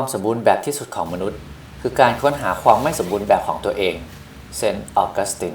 ความสมบูรณ์แบบที่สุดของมนุษย์ คือการค้นหาความไม่สมบูรณ์แบบของตัวเองเซนต์ออกัสติน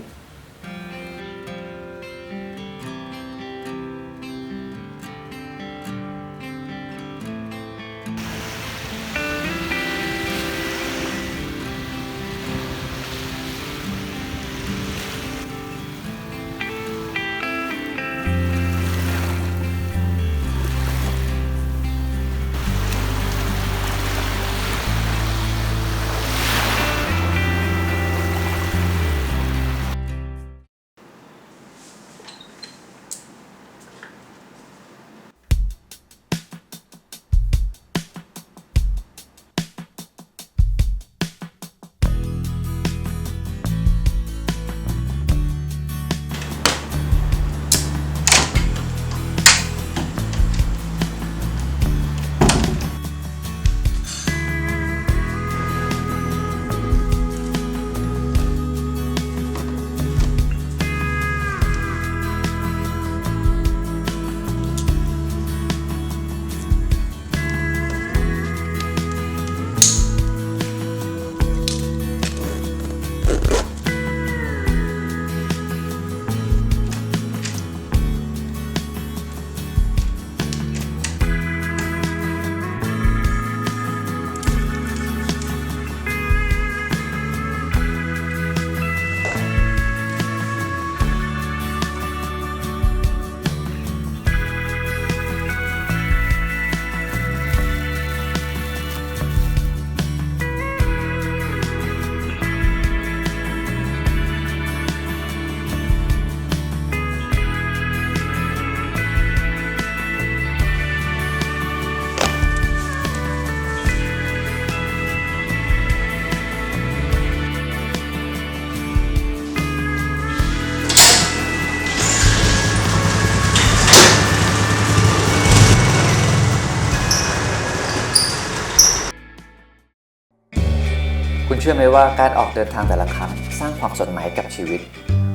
คุณเชื่อไหมว่าการออกเดินทางแต่ละครั้งสร้างความสดใหม่ให้กับชีวิต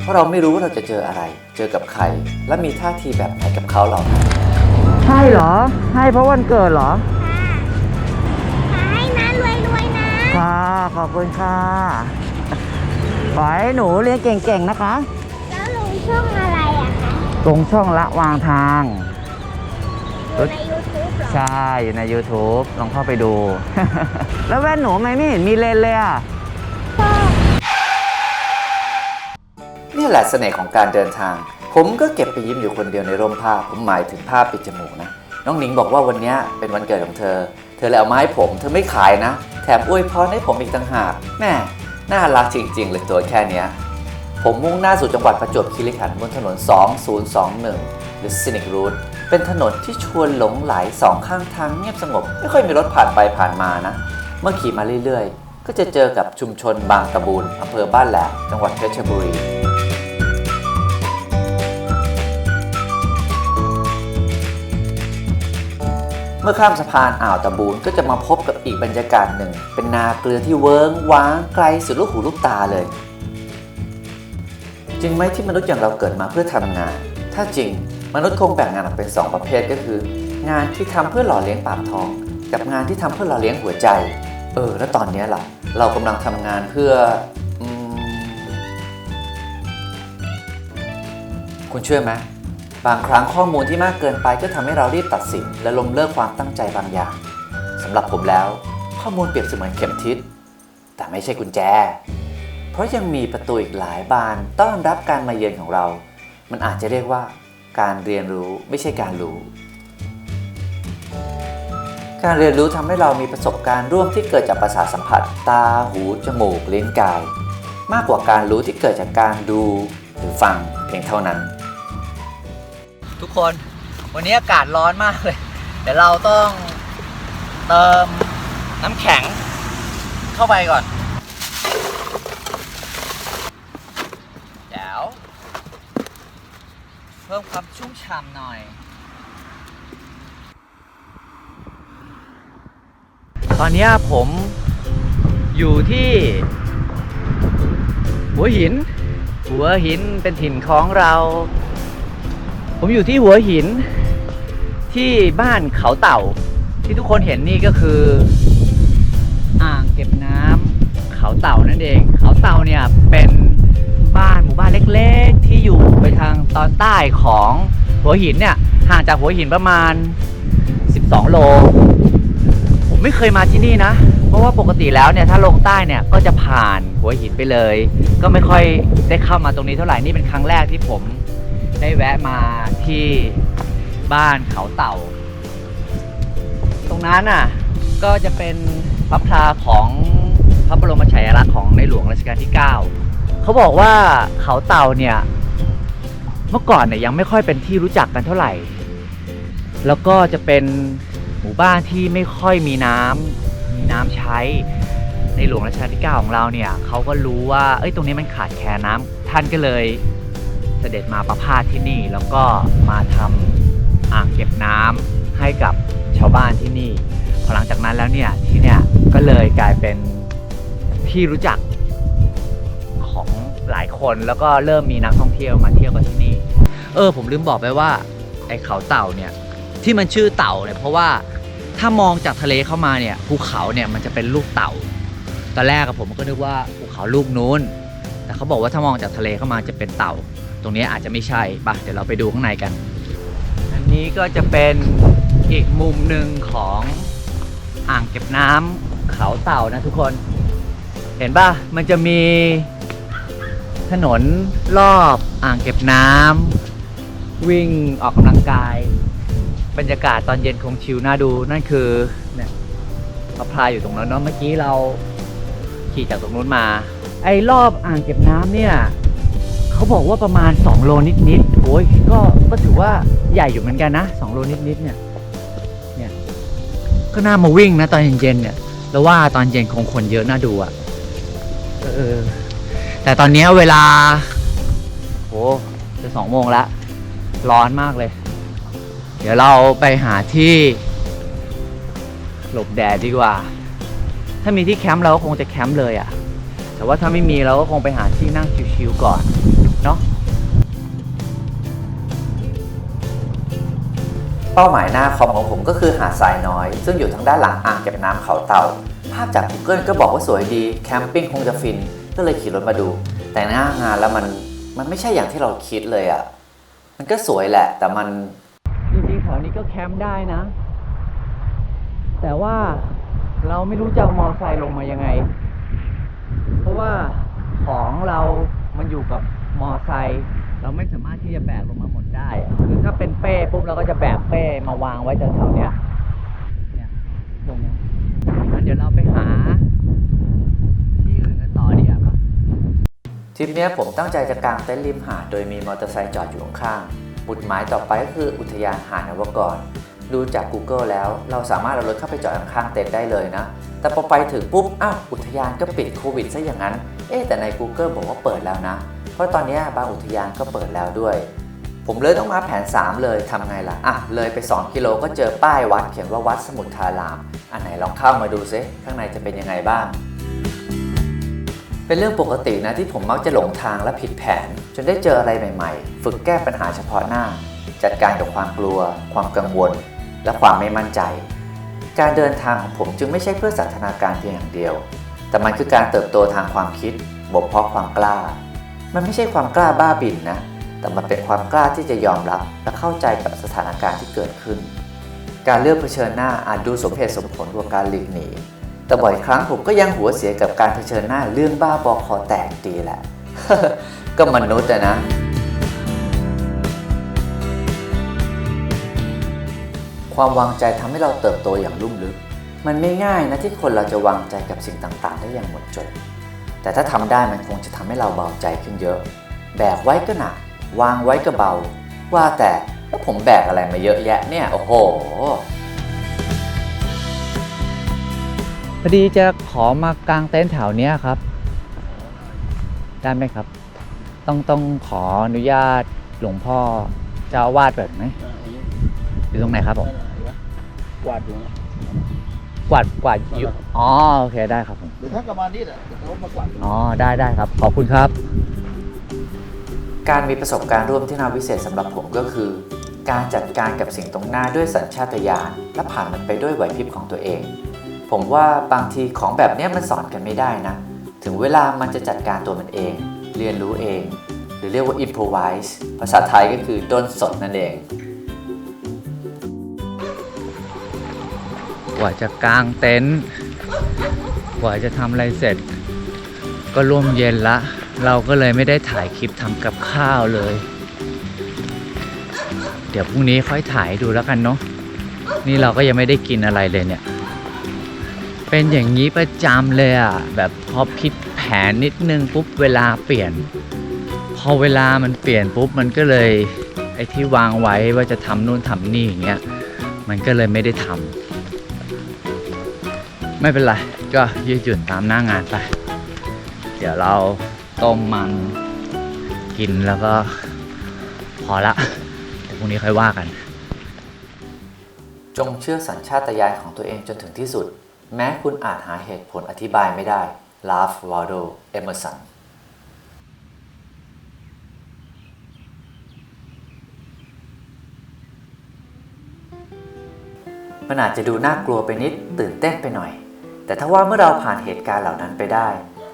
เพราะเราไม่รู้ว่าเราจะเจออะไร เจอกับใคร และมีท่าทีแบบไหนกับเขาเหล่านั้นใช่เหรอ ให้เพราะวันเกิดเหรอขอให้นะรวยรวยๆนะ ค่ะขอบคุณค่ะขอให้หนูเรียนเก่งๆนะคะ แล้วลุงช่องอะไรอะคะตรงช่องละวางทางอยู่ใน YouTube เหรอ ใช่อยู่ใน YouTube ลองเข้าไปดู แล้วแว่นหนูทำไมไม่เห็นมีเลนเลยอะ นี่แหละเสน่ห์ของการเดินทาง ผมก็เก็บไปยิ้มอยู่คนเดียวในร่มผ้า ผมหมายถึงผ้าปิดจมูกนะ น้องหนิงบอกว่าวันนี้เป็นวันเกิดของเธอ เธอเลยเอามาให้ผม เธอไม่ขายนะ แถมอวยพรให้ผมอีกต่างหากแม่น่ารักจริง ๆ เลยตัวแค่เนี้ยผมมุ่งหน้าสู่จังหวัดประจวบคีรีขันธ์บนถนน 2021 หรือ Scenic Route เป็นถนนที่ชวนหลงไหลสองข้างทางเงียบสงบ ไม่ค่อยมีรถผ่านไปผ่านมานะ เมื่อขี่มาเรื่อยๆ ก็จะเจอกับชุมชนบางตะบูนอำเภอบ้านแหลมจังหวัดเพชรบุรีเมื่อข้ามสะพานอ่าวตะบูนก็จะมาพบกับอีกบรรยากาศหนึ่ง เป็นนาเกลือที่เวิ้งว้างไกลสุดลูกหูลูกตาเลย จริงไหมที่มนุษย์อย่างเราเกิดมาเพื่อทำงาน ถ้าจริง มนุษย์คงแบ่งงานออกเป็น 2 ประเภทก็คือ งานที่ทำเพื่อหล่อเลี้ยงปากท้อง กับงานที่ทำเพื่อหล่อเลี้ยงหัวใจ เออ แล้วตอนนี้ล่ะ เรากำลังทำงานเพื่ออคุณเชื่อไหมบางครั้งข้อมูลที่มากเกินไปก็ทำให้เรารีบตัดสิน และล้มเลิกความตั้งใจบางอย่างสำหรับผมแล้ว ข้อมูลเปรียบเสมือนเข็มทิศแต่ไม่ใช่กุญแจ เพราะยังมีประตูอีกหลายบานต้อนรับการมาเยือนของเรา มันอาจจะเรียกว่า การเรียนรู้ไม่ใช่การรู้ การเรียนรู้ทำให้เรามีประสบการณ์ร่วมที่เกิดจากประสาทสัมผัส ตา หู จมูก ลิ้น กาย มากกว่าการรู้ที่เกิดจากการดูหรือฟังเพียงเท่านั้น ทุกคนวันนี้อากาศร้อนมากเลย เดี๋ยวเราต้องเติมน้ำแข็งเข้าไปก่อนเดี๋ยวเพิ่มความชุ่มฉ่ำหน่อย ตอนนี้ผมอยู่ที่ หัวหิน หัวหินเป็นถิ่นของเรา ผมอยู่ที่หัวหินที่บ้านเขาเต่า ที่ทุกคนเห็นนี่ก็คือ อ่างเก็บน้ำเขาเต่านั่นเอง เขาเต่าเนี่ยเป็นบ้านหมู่บ้าน เล็กๆที่อยู่ไปทางตอนใต้ของหัวหินเนี่ยห่างจากหัวหินประมาณ 12 โล ผมไม่เคยมาที่นี่นะ เพราะว่าปกติแล้วเนี่ยถ้าลงใต้เนี่ยก็จะผ่านหัวหินไปเลย ก็ไม่ค่อยได้เข้ามาตรงนี้เท่าไหร่นี่เป็นครั้งแรกที่ผมได้แวะมาที่บ้านเขาเต่า ตรงนั้นน่ะก็จะเป็นพระพลาของพระบรมฉายาลักษณ์ของในหลวงรัชกาลที่ 9 เขาบอกว่าเขาเต่าเนี่ย เมื่อก่อนเนี่ยยังไม่ค่อยเป็นที่รู้จักกันเท่าไหร่ แล้วก็จะเป็นหมู่บ้านที่ไม่ค่อยมีน้ำมีน้ำใช้ ในหลวงรัชกาลที่ 9 ของเราเนี่ยเขาก็รู้ว่าเอ้ยตรงนี้มันขาดแคลนน้ำท่านก็เลยเสด็จมาประพาสที่นี่ แล้วก็มาทำอ่างเก็บน้ำให้กับชาวบ้านที่นี่ พอหลังจากนั้นแล้วเนี่ยที่เนี่ยก็เลยกลายเป็นที่รู้จัก หลายคนแล้วก็เริ่มมีนักท่องเที่ยวมาเที่ยวกันที่นี่ เออ ผมลืมบอกไปว่าไอ้เขาเต่าเนี่ยที่มันชื่อเต่าเนี่ยเพราะว่าถ้ามองจากทะเลเข้ามาเนี่ยภูเขาเนี่ยมันจะเป็นลูกเต่า ตอนแรกอะผมก็นึกว่าภูเขาลูกนู้น แต่เขาบอกว่าถ้ามองจากทะเลเข้ามาจะเป็นเต่า ตรงนี้อาจจะไม่ใช่ปะเดี๋ยวเราไปดูข้างในกัน อันนี้ก็จะเป็นอีกมุมหนึ่งของอ่างเก็บน้ำเขาเต่านะทุกคน เห็นป่ะมันจะมี ถนนรอบอ่างเก็บน้ำวิ่งออกกำลังกาย บรรยากาศตอนเย็นคงชิลน่าดูนั่นคือเนี่ยพระพลายอยู่ตรงนั้นเนาะเมื่อกี้เราขี่จากตรงนู้นมา ไอ้รอบอ่างเก็บน้ำเนี่ยเขาบอกว่าประมาณ 2 โลนิดๆโอ้ยก็ก็ถือว่าใหญ่อยู่เหมือนกันนะ 2 โลนิดๆเนี่ยเนี่ยก็น่ามาวิ่งนะตอนเย็นๆเนี่ยแล้วว่าตอนเย็นคงคนเยอะน่าดูอะเออ แต่ตอนนี้เวลาโหจะสองโมงแล้ว ร้อนมากเลย เดี๋ยวเราไปหาที่ หลบแดดดีกว่า ถ้ามีที่แคมป์เราก็คงจะแคมป์เลยอะ่ะ แต่ว่าถ้าไม่มีเราก็คงไปหาที่นั่งชิวๆก่อน เนาะเป้าหมายหน้าคอมของผมก็คือหาดทรายน้อย ซึ่งอยู่ทางด้านหลังอ่างเก็บน้ำเขาเต่า ภาพจาก Google ก็บอกว่าสวยดี แคมปิ้งคงจะฟิน ก็เลยขี่รถมาดู แต่หน้างานแล้วมันมันไม่ใช่อย่างที่เราคิดเลยอะ่ะ มันก็สวยแหละ แต่มันจริงๆแถวนี้ก็แคมป์ได้นะ แต่ว่าเราไม่รู้จะเอามอไซค์ลงมายังไง เพราะว่าของเรามันอยู่กับมอไซค์เราไม่สามารถที่จะแบกลงมาหมดได้ คือถ้าเป็นเป้ปุ๊บเราก็จะแบกเป้มาวางไว้แถวๆเนี้ยเนี่ยตรงเนี้ยอันเดี๋ยวเราไปหา ที่อื่นกันต่อดีกว่า ท ริปเนี้ยผมตั้งใจจะกางเต็นท์ริมหาดโดยมีมอเตอร์ไซค์จอดอยู่ข้างๆจุดหมายต่อไปก็คืออุทยานหาดนวกร ดูจาก Google แล้วเราสามารถเอารถเข้าไปจอดข้างๆเต็นท์ได้เลยนะ แต่พอไปถึงปุ๊บ อ้าว อุทยานก็ปิดโควิดซะอย่างนั้น เอ๊แต่ใน Google บอกว่าเปิดแล้วนะ เพราะตอนเนี้ยบางอุทยานก็เปิดแล้วด้วย ผมเลยต้องมาแผน 3 เลยทำไงล่ะ อะ เลยไป 2 กิโลก็เจอป้ายวัด เขียนว่าวัดสมุทรทาราม อันไหนลองเข้ามาดูซิข้างในจะเป็นยังไงบ้าง เป็นเรื่องปกตินะที่ผมมักจะหลงทางและผิดแผน จนได้เจออะไรใหม่ๆ ฝึกแก้ปัญหาเฉพาะหน้า จัดการกับความกลัว ความกังวล และความไม่มั่นใจ การเดินทางของผมจึงไม่ใช่เพื่อสันทนาการเพียงอย่างเดียว แต่มันคือการเติบโตทางความคิดบ่มเพาะความกล้า มันไม่ใช่ความกล้าบ้าบินนะ แต่มันเป็นความกล้าที่จะยอมรับ และเข้าใจกับสถานการณ์ที่เกิดขึ้น การเลือกเผชิญหน้าอาจดูสมเหตุสมผลกว่าการหลีกหนี แต่บ่อยครั้งผมก็ยังหัวเสียกับการเผชิญหน้าเรื่องบ้าบอคอแตกดีแหละ ก็มนุษย์อะนะ ความวางใจทำให้เราเติบโตอย่างลุ่มลึก มันไม่ง่ายนะที่คนเราจะวางใจกับสิ่งต่างๆ ได้อย่างหมดจด แต่ถ้าทำได้มันคงจะทำให้เราเบาใจขึ้นเยอะ แบกไว้ก็หนัก วางไว้ก็เบา ว่าแต่แล้วผมแบกอะไรมาเยอะแยะเนี่ย โอ้โห พอดีจะขอมากางเต็นท์แถวเนี้ยครับ ได้ไหมครับ ต้องต้องขออนุญาตหลวงพ่อเจ้าอาวาดเปิดไหมอยู่ตรงไหนครับผมกวาดอยู่นะกวาดกวาดอยู่อ๋อโอเคได้ครับผมหรือถ้ากับมานี่แหละเดี๋ยวเขามากวาดอ๋อได้ได้ครับ ขอบคุณครับ การมีประสบการณ์ร่วมที่น่าวิเศษสำหรับผมก็คือ การจัดการกับสิ่งตรงหน้าด้วยสัญชาตญาณและผ่านมันไปด้วยไหวพริบของตัวเอง ผมว่าบางทีของแบบนี้มันสอนกันไม่ได้นะ ถึงเวลามันจะจัดการตัวมันเอง เรียนรู้เอง หรือเรียกว่า improvise ภาษาไทยก็คือด้นสดนั่นเอง กว่าจะกางเต็นท์กว่าจะทำอะไรเสร็จ ก็ร่วมเย็นละ เราก็เลยไม่ได้ถ่ายคลิปทำกับข้าวเลย เดี๋ยวพรุ่งนี้ค่อยถ่ายดูแล้วกันเนาะนี่เราก็ยังไม่ได้กินอะไรเลยเนี่ย เป็นอย่างนี้ประจำเลยอะ แบบพอผิดแผนนิดนึงปุ๊บเวลาเปลี่ยน พอเวลามันเปลี่ยนปุ๊บมันก็เลยไอ้ที่วางไว้ว่าจะทำนู่นทำนี่อย่างเงี้ยมันก็เลยไม่ได้ทำไม่เป็นไร ก็ยืดหยุ่นตามหน้างานไป เดี๋ยวเราต้มมันกินแล้วก็พอละเดี๋ยวพรุ่งนี้ค่อยว่ากัน จงเชื่อสัญชาตญาณของตัวเองจนถึงที่สุด แม้คุณอาจหาเหตุผลอธิบายไม่ได้ ลาฟวาโด เอเมอร์สัน มันอาจจะดูน่ากลัวไปนิด ตื่นเต้นไปหน่อย แต่ถ้าว่าเมื่อเราผ่านเหตุการณ์เหล่านั้นไปได้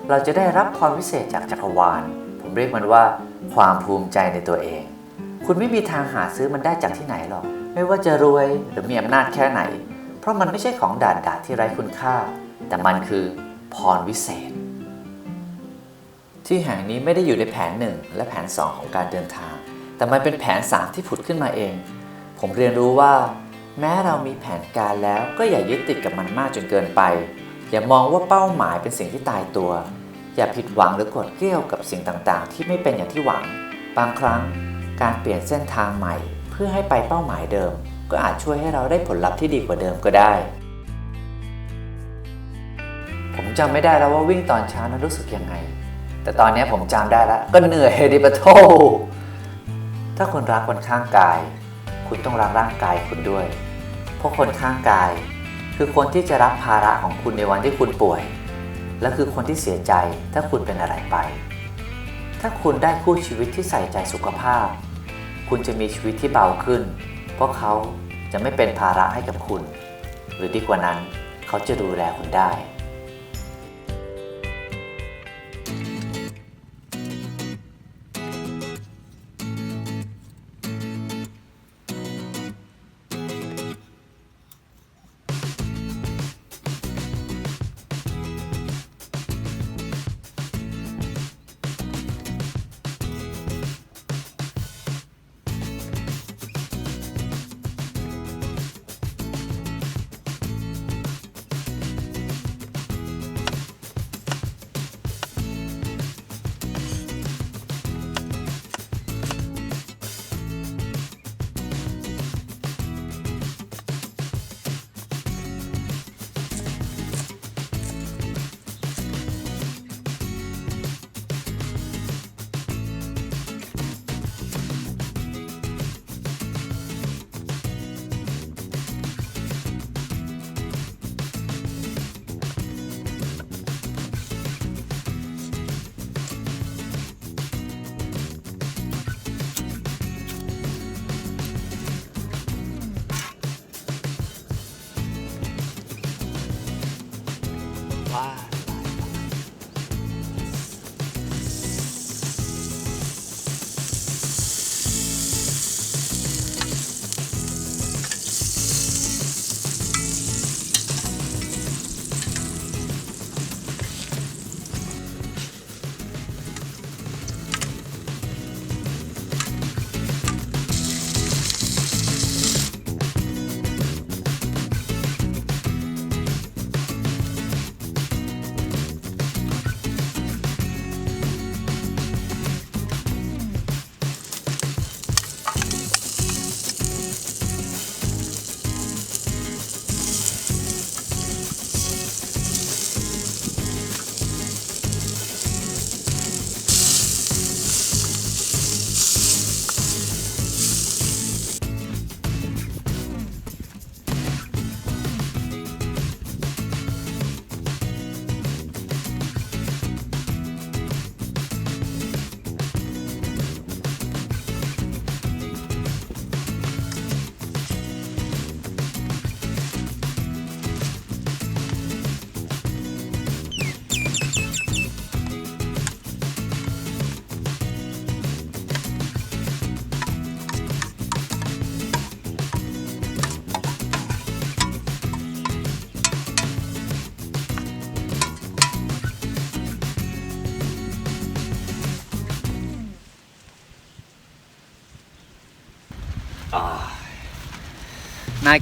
เราจะได้รับความวิเศษจากจักรวาล ผมเรียกมันว่า ความภูมิใจในตัวเอง คุณไม่มีทางหาซื้อมันได้จากที่ไหนหรอก ไม่ว่าจะรวยหรือมีอำนาจแค่ไหน ราะมันไม่ใช่ของด่านดาที่ไร้คุณค่า แต่มันคือพรวิเศษ ที่แห่งนี้ไม่ได้อยู่ในแผน 1 และแผน 2 ของการเดินทาง แต่มันเป็นแผน 3 ที่ผุดขึ้นมาเอง ผมเรียนรู้ว่า แม้เรามีแผนการแล้วก็อย่ายึดติดกับมันมากจนเกินไป อย่ามองว่าเป้าหมายเป็นสิ่งที่ตายตัว อย่าผิดหวังหรือกดเกลี้ยวกับสิ่งต่างๆ ที่ไม่เป็นอย่างที่หวัง บางครั้งการเปลี่ยนเส้นทางใหม่ เพื่อให้ไปเป้าหมายเดิม ก็อาจช่วยให้เราได้ผลลัพธ์ที่ดีกว่าเดิมก็ได้ ผมจำไม่ได้แล้วว่าวิ่งตอนเช้านั้นรู้สึกยังไง แต่ตอนนี้ผมจำได้แล้ว ก็เหนื่อยเฮดิปะโทถ้าคุณรักคนข้างกาย คุณต้องรักร่างกายคุณด้วย เพราะคนข้างกาย คือคนที่จะรับภาระของคุณในวันที่คุณป่วย และคือคนที่เสียใจถ้าคุณเป็นอะไรไป ถ้าคุณได้คู่ชีวิตที่ใส่ใจสุขภาพ คุณจะมีชีวิตที่เบาขึ้น พราะเขาจะไม่เป็นภาระให้กับคุณ หรือดีกว่านั้น เขาจะดูแลคุณได้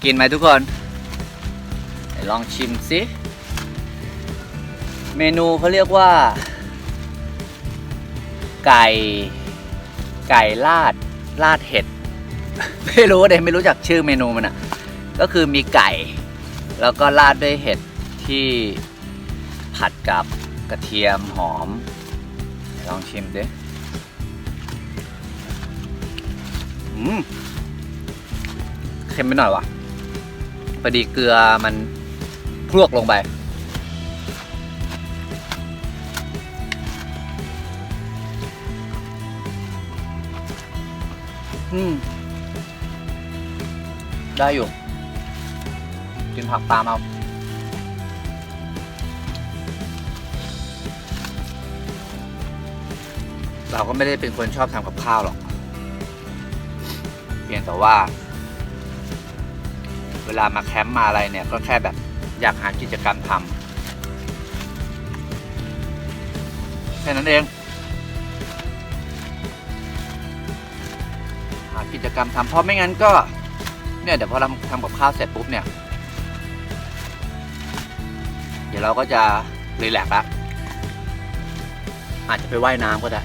กินไหมทุกคนลองชิมสิเมนูเขาเรียกว่า ไก่ไก่ลาดลาดเห็ด ไม่รู้เด็ไม่รู้จักชื่อเมนูมันอะ ก็คือมีไก่ แล้วก็ราดด้วยเห็ดที่ผัดกับกระเทียมหอม ลองชิมดิอืมเค็มไปหน่อยว่ะ พอดีเกลือมันพรวกลงไปอืมได้อยู่ กินผักตามเอาเราก็ไม่ได้เป็นคนชอบทำกับข้าวหรอก เพียงแต่ว่า เวลามาแคมป์มาอะไรเนี่ย ก็แค่แบบอยากหากิจกรรมทำแค่นั้นเอง หากิจกรรมทำเพราะไม่งั้นก็ เนี่ยเดี๋ยวพอเราทำกับข้าวเสร็จปุ๊บเนี่ย เดี๋ยวเราก็จะรีแลกซ์ละอาจจะไปว่ายน้ำก็ได้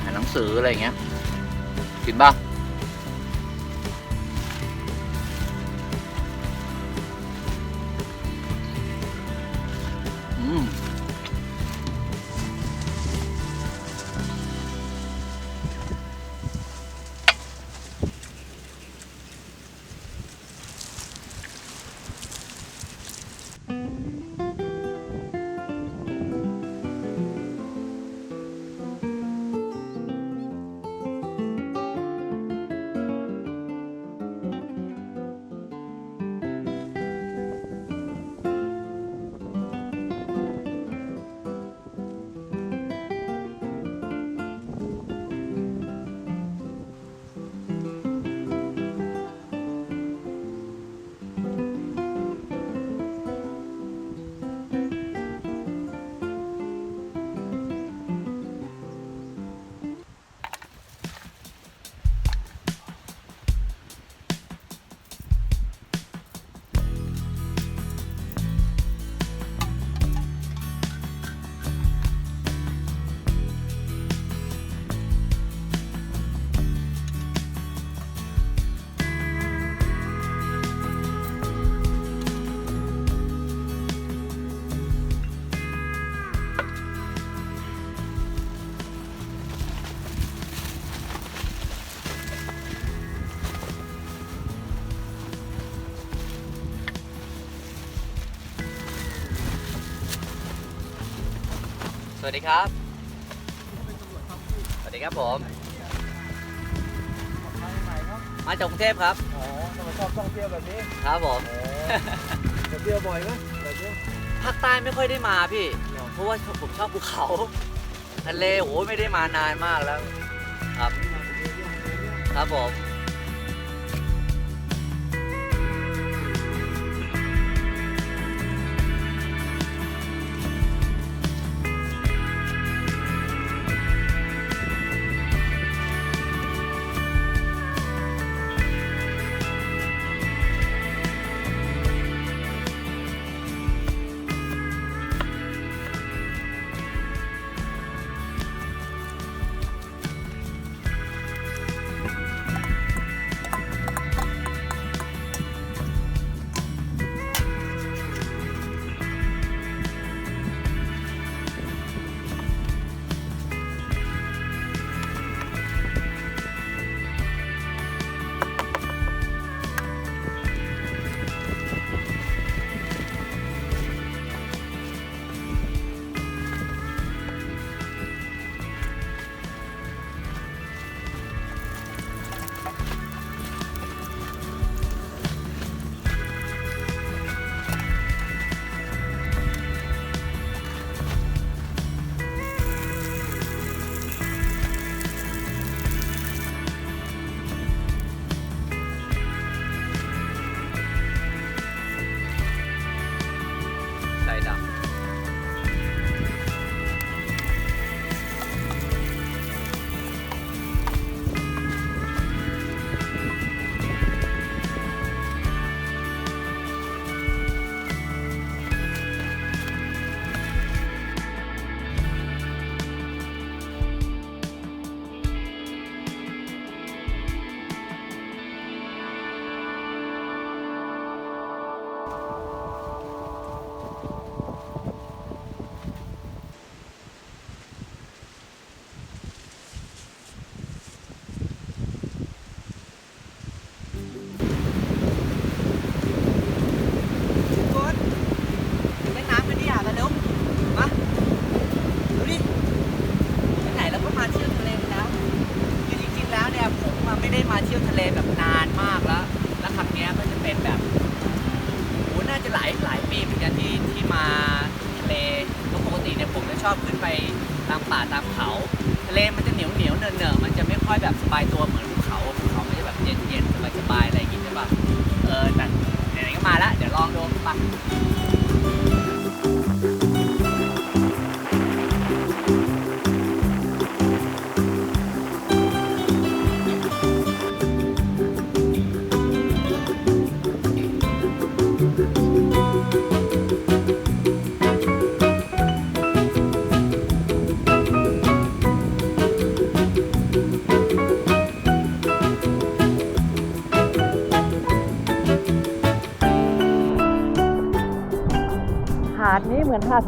อ่าหนังสืออะไรอย่างเงี้ยกินบ้าง วัสดีครับ สวัสดีครับผมมาจากกรุงเทพครับ อ๋อทำไมชอบท่องเที่ยวแบบนี้ครับผมจะเที่ยวบ่อยไหมแบบนี้ ภาคใต้ไม่ค่อยได้มาพี่เพราะว่าผมชอบภูเขา ทะเลโอ้ไม่ได้มานานมากแล้ว ครับ ครับผม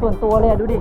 ส่วนตัวเลยอะดูดิ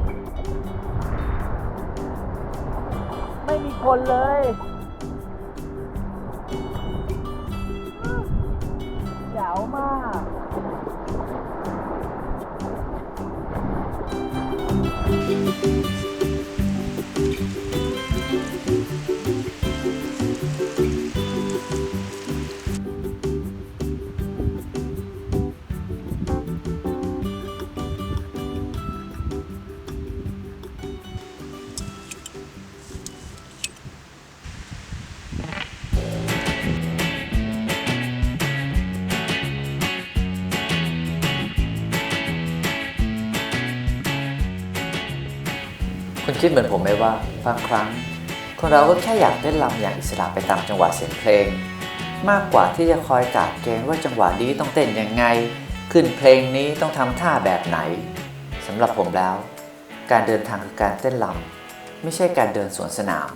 คิดเหมือนผมไหมว่าบางครั้ง คนเราก็แค่อยากเต้นรำอย่างอิสระไปตามจังหวะเสียงเพลง มากกว่าที่จะคอยกาดเกณฑ์ว่าจังหวะนี้ต้องเต้นยังไง ขึ้นเพลงนี้ต้องทำท่าแบบไหนสำหรับผมแล้ว การเดินทางคือการเต้นรำไม่ใช่การเดินสวนสนาม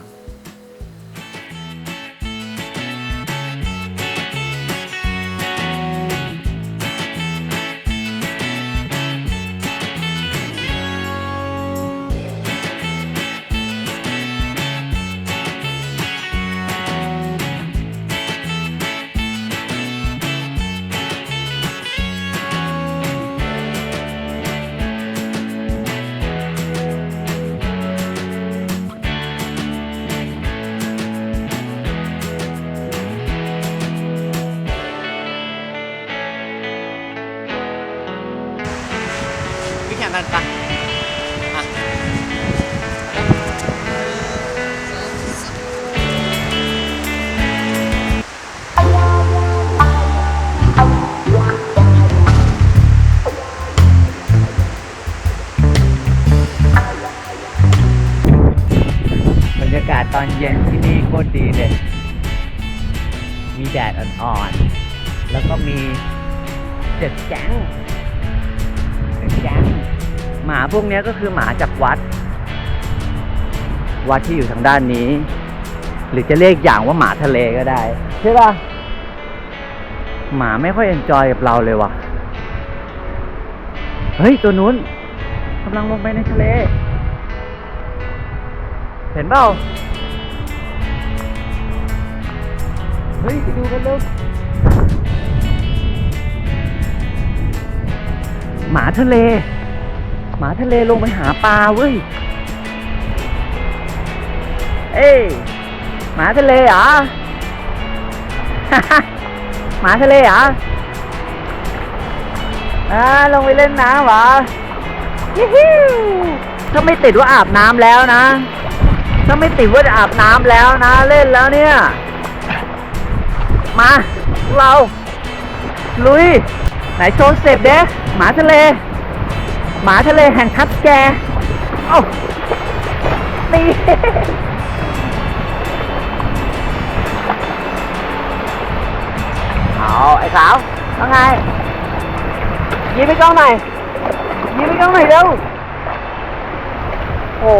เย็นที่นี่โคตรดีเลย มีแดดอ่อนๆ แล้วก็มีเจ็ดแจ้งแก๊งหมาพวกนี้ก็คือหมาจากวัด วัดที่อยู่ทางด้านนี้ หรือจะเรียกอย่างว่าหมาทะเลก็ได้ ใช่ป่ะหมาไม่ค่อยเอนจอยกับเราเลยว่ะ เฮ้ย ตัวนู้นกำลังลงไปในทะเล เห็นเปล่า เฮ้ยไปดูกันเร็วหมาทะเล หมาทะเลลงไปหาปลาเว้ย เอ้ยหมาทะเลเหรอ หมาทะเลเหรออ่าลงไปเล่นน้ำเหรอยิฮิวถ้าไม่ติดว่าอาบน้ำแล้วนะ ถ้าไม่ติดว่าจะอาบน้ำแล้วนะ เล่นแล้วเนี่ย มาเรา ลุย ไหนโชว์สเต็ปเด้หมาทะเล หมาทะเลแห่งทับแกเอ้านี่เอาไอ้ขาวว่าไงยิ้มไปกล้องหน่อยยิ้มไปกล้องหน่อยเร็วโอ้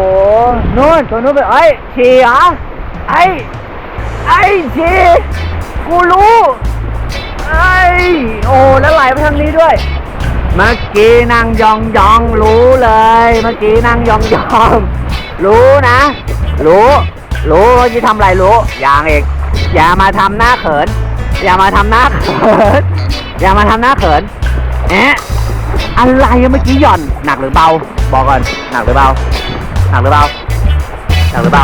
นู่นตัวนู้นไปเอ้ยฉี่เหรอไอ้ไอ้ฉี่ กูรู้ไอ้โอ้แล้วไหลไปทางนี้ด้วย เมื่อกี้นั่งยองยองรู้เลย เมื่อกี้นั่งยองยองรู้นะ รู้ รู้ว่าจะทำอะไรรู้ อย่างเอกอย่ามาทำหน้าเขิน อย่ามาทำหน้าเขิน อย่ามาทำหน้าเขินเอ๊ะอะไรเมื่อกี้หย่อนหนักหรือเบา บอกก่อนหนักหรือเบา หนักหรือเบา หนักหรือเบา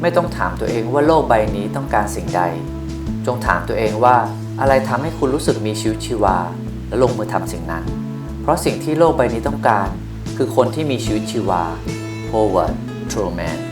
ไม่ต้องถามตัวเองว่าโลกใบนี้ต้องการสิ่งใด จงถามตัวเองว่าอะไรทำให้คุณรู้สึกมีชีวิตชีวา และลงมือทำสิ่งนั้น เพราะสิ่งที่โลกใบนี้ต้องการ คือคนที่มีชีวิตชีวา Howard Truman